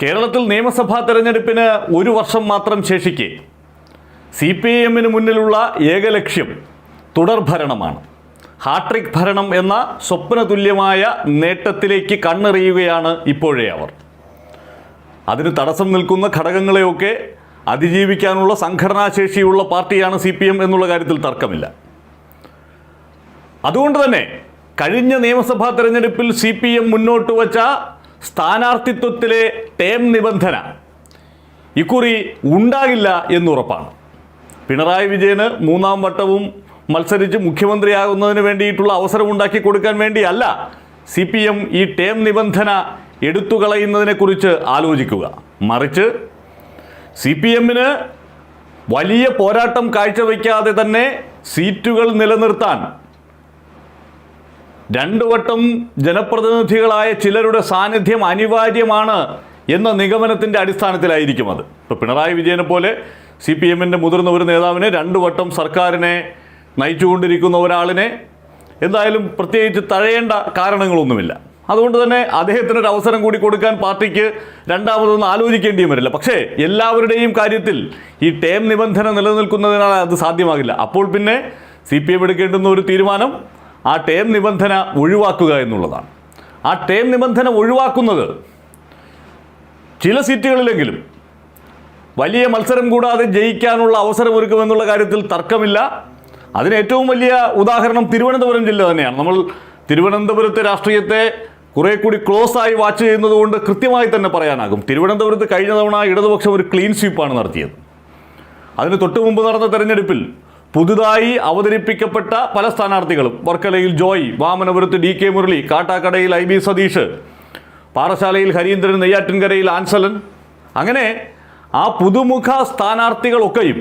കേരളത്തിൽ നിയമസഭാ തെരഞ്ഞെടുപ്പിന് ഒരു വർഷം മാത്രം ശേഷിക്കെ സി പി ഐ എമ്മിന് മുന്നിലുള്ള ഏക ലക്ഷ്യം തുടർഭരണമാണ് ഹാട്രിക് ഭരണം എന്ന സ്വപ്നതുല്യമായ നേട്ടത്തിലേക്ക് കണ്ണെറിയുകയാണ് ഇപ്പോഴേ അവർ. അതിന് തടസ്സം നിൽക്കുന്ന ഘടകങ്ങളെയൊക്കെ അതിജീവിക്കാനുള്ള സംഘടനാശേഷിയുള്ള പാർട്ടിയാണ് സി പി എം എന്നുള്ള കാര്യത്തിൽ തർക്കമില്ല. അതുകൊണ്ട് തന്നെ കഴിഞ്ഞ നിയമസഭാ തെരഞ്ഞെടുപ്പിൽ സി പി എം മുന്നോട്ട് വച്ച സ്ഥാനാർത്ഥിത്വത്തിലെ ടേം നിബന്ധന ഇക്കുറി ഉണ്ടാകില്ല എന്നുറപ്പാണ്. പിണറായി വിജയന് മൂന്നാം വട്ടവും മത്സരിച്ച് മുഖ്യമന്ത്രിയാകുന്നതിന് വേണ്ടിയിട്ടുള്ള അവസരം ഉണ്ടാക്കി കൊടുക്കാൻ വേണ്ടിയല്ല സി പി എം ഈ ടേം നിബന്ധന എടുത്തുകളയുന്നതിനെക്കുറിച്ച് ആലോചിക്കുക. മറിച്ച് സി പി എമ്മിന് വലിയ പോരാട്ടം കാഴ്ചവെക്കാതെ തന്നെ സീറ്റുകൾ നിലനിർത്താൻ രണ്ടു വട്ടം ജനപ്രതിനിധികളായ ചിലരുടെ സാന്നിധ്യം അനിവാര്യമാണ് എന്ന നിഗമനത്തിന്റെ അടിസ്ഥാനത്തിലായിരിക്കും അത്. ഇപ്പോൾ പിണറായി വിജയനെ പോലെ സി പി എമ്മിന്റെ മുതിർന്ന ഒരു നേതാവിനെ രണ്ടു വട്ടം സർക്കാരിനെ നയിച്ചുകൊണ്ടിരിക്കുന്ന ഒരാളിനെ എന്തായാലും പ്രത്യേകിച്ച് തഴയേണ്ട കാരണങ്ങളൊന്നുമില്ല. അതുകൊണ്ട് തന്നെ അദ്ദേഹത്തിന് ഒരു അവസരം കൂടി കൊടുക്കാൻ പാർട്ടിക്ക് രണ്ടാമതൊന്നും ആലോചിക്കേണ്ടിയും വരില്ല. പക്ഷേ എല്ലാവരുടെയും കാര്യത്തിൽ ഈ ടേം നിബന്ധന നിലനിൽക്കുന്നതിനാൽ അത് സാധ്യമാകില്ല. അപ്പോൾ പിന്നെ സി പി എം എടുക്കേണ്ടുന്ന ഒരു തീരുമാനം ആ ടേം നിബന്ധന ഒഴിവാക്കുക എന്നുള്ളതാണ്. ആ ടേം നിബന്ധന ഒഴിവാക്കുന്നത് ചില സീറ്റുകളിലെങ്കിലും വലിയ മത്സരം കൂടാതെ ജയിക്കാനുള്ള അവസരം ഒരുക്കുമെന്നുള്ള കാര്യത്തിൽ തർക്കമില്ല. അതിന് ഏറ്റവും വലിയ ഉദാഹരണം തിരുവനന്തപുരം ജില്ല തന്നെയാണ്. നമ്മൾ തിരുവനന്തപുരത്തെ രാഷ്ട്രീയത്തെ കുറേ കൂടി ക്ലോസ് ആയി വാച്ച് ചെയ്യുന്നത് കൊണ്ട് കൃത്യമായി തന്നെ പറയാനാകും. തിരുവനന്തപുരത്ത് കഴിഞ്ഞ തവണ ഇടതുപക്ഷം ഒരു ക്ലീൻ സ്വീപ്പാണ് നടത്തിയത്. അതിന് തൊട്ടു മുമ്പ് നടന്ന തെരഞ്ഞെടുപ്പിൽ പുതുതായി അവതരിപ്പിക്കപ്പെട്ട പല സ്ഥാനാർത്ഥികളും. വർക്കലയിൽ ജോയ് വാമനപുരത്ത് ഡി കെ മുരളി കാട്ടാക്കടയിൽ ഐ ബി സതീഷ് പാറശാലയിൽ ഹരീന്ദ്രൻ നെയ്യാറ്റിൻകരയിൽ ആൻസലൻ. അങ്ങനെ ആ പുതുമുഖ സ്ഥാനാർത്ഥികളൊക്കെയും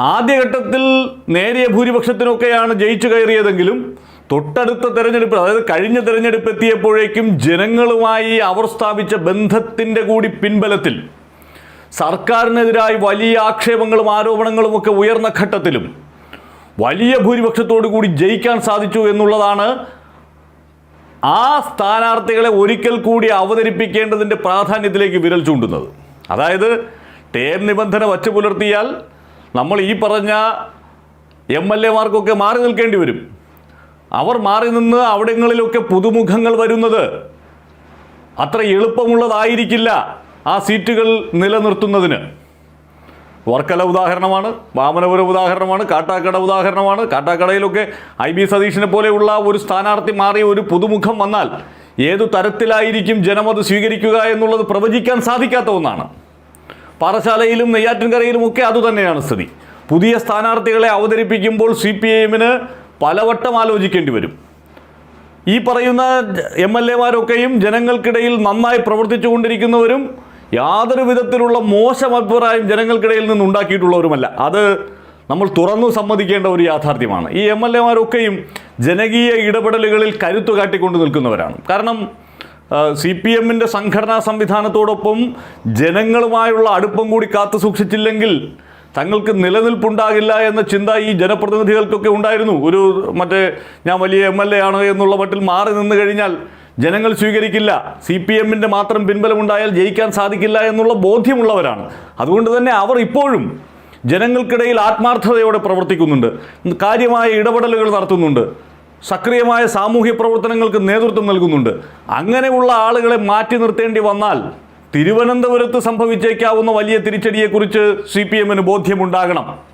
ആദ്യഘട്ടത്തിൽ നേരിയ ഭൂരിപക്ഷത്തിനൊക്കെയാണ് ജയിച്ചു കയറിയതെങ്കിലും തൊട്ടടുത്ത തെരഞ്ഞെടുപ്പ് അതായത് കഴിഞ്ഞ തെരഞ്ഞെടുപ്പ് എത്തിയപ്പോഴേക്കും ജനങ്ങളുമായി അവർ സ്ഥാപിച്ച ബന്ധത്തിന്റെ കൂടി പിൻബലത്തിൽ സർക്കാരിനെതിരായി വലിയ ആക്ഷേപങ്ങളും ആരോപണങ്ങളും ഒക്കെ ഉയർന്ന ഘട്ടത്തിലും വലിയ ഭൂരിപക്ഷത്തോടു കൂടി ജയിക്കാൻ സാധിച്ചു എന്നുള്ളതാണ് ആ സ്ഥാനാർത്ഥികളെ ഒരിക്കൽ കൂടി അവതരിപ്പിക്കേണ്ടതിന്റെ പ്രാധാന്യത്തിലേക്ക് വിരൽ ചൂണ്ടുന്നത്. അതായത് ടേം നിബന്ധന വച്ചു പുലർത്തിയാൽ നമ്മൾ ഈ പറഞ്ഞ എം എൽ എമാർക്കൊക്കെ മാറി നിൽക്കേണ്ടി വരും. അവർ മാറി നിന്ന് അവിടങ്ങളിലൊക്കെ പുതുമുഖങ്ങൾ വരുന്നത് അത്ര എളുപ്പമുള്ളതായിരിക്കില്ല. ആ സീറ്റുകൾ നിലനിർത്തുന്നതിന് വർക്കല ഉദാഹരണമാണ് വാമനപുരം ഉദാഹരണമാണ് കാട്ടാക്കട ഉദാഹരണമാണ്. കാട്ടാക്കടയിലൊക്കെ ഐ ബി സതീഷിനെ പോലെയുള്ള ഒരു സ്ഥാനാർത്ഥി മാറിയ ഒരു പുതുമുഖം വന്നാൽ ഏതു തരത്തിലായിരിക്കും ജനം അത് സ്വീകരിക്കുക എന്നുള്ളത് പ്രവചിക്കാൻ സാധിക്കാത്ത ഒന്നാണ്. പാറശാലയിലും നെയ്യാറ്റിൻകരയിലും ഒക്കെ അതുതന്നെയാണ് സ്ഥിതി. പുതിയ സ്ഥാനാർത്ഥികളെ അവതരിപ്പിക്കുമ്പോൾ സി പി എമ്മിന് പലവട്ടം ആലോചിക്കേണ്ടി വരും. ഈ പറയുന്ന എം എൽ എമാരൊക്കെയും ജനങ്ങൾക്കിടയിൽ നന്നായി പ്രവർത്തിച്ചു കൊണ്ടിരിക്കുന്നവരും യാതൊരു വിധത്തിലുള്ള മോശം അഭിപ്രായം ജനങ്ങൾക്കിടയിൽ നിന്ന് ഉണ്ടാക്കിയിട്ടുള്ളവരുമല്ല. അത് നമ്മൾ തുറന്നു സമ്മതിക്കേണ്ട ഒരു യാഥാർത്ഥ്യമാണ്. ഈ എം എൽ എമാരൊക്കെയും ജനകീയ ഇടപെടലുകളിൽ കരുത്തു കാട്ടിക്കൊണ്ട് നിൽക്കുന്നവരാണ്. കാരണം സി പി എമ്മിന്റെ സംഘടനാ സംവിധാനത്തോടൊപ്പം ജനങ്ങളുമായുള്ള അടുപ്പം കൂടി കാത്തു സൂക്ഷിച്ചില്ലെങ്കിൽ തങ്ങൾക്ക് നിലനിൽപ്പുണ്ടാകില്ല എന്ന ചിന്ത ഈ ജനപ്രതിനിധികൾക്കൊക്കെ ഉണ്ടായിരുന്നു. ഒരു മറ്റേ ഞാൻ വലിയ എം എൽ എ ആണ് എന്നുള്ള മട്ടിൽ മാറി നിന്ന് കഴിഞ്ഞാൽ ജനങ്ങൾ സ്വീകരിക്കില്ല. സി പി എമ്മിന്റെ മാത്രം പിൻബലമുണ്ടായാൽ ജയിക്കാൻ സാധിക്കില്ല എന്നുള്ള ബോധ്യമുള്ളവരാണ്. അതുകൊണ്ട് തന്നെ അവർ ഇപ്പോഴും ജനങ്ങൾക്കിടയിൽ ആത്മാർത്ഥതയോടെ പ്രവർത്തിക്കുന്നുണ്ട്. കാര്യമായ ഇടപെടലുകൾ നടത്തുന്നുണ്ട്. സക്രിയമായ സാമൂഹ്യ പ്രവർത്തനങ്ങൾക്ക് നേതൃത്വം നൽകുന്നുണ്ട്. അങ്ങനെയുള്ള ആളുകളെ മാറ്റി നിർത്തേണ്ടി വന്നാൽ തിരുവനന്തപുരത്ത് സംഭവിച്ചേക്കാവുന്ന വലിയ തിരിച്ചടിയെക്കുറിച്ച് സി പി എമ്മിന് ബോധ്യമുണ്ടാകണം.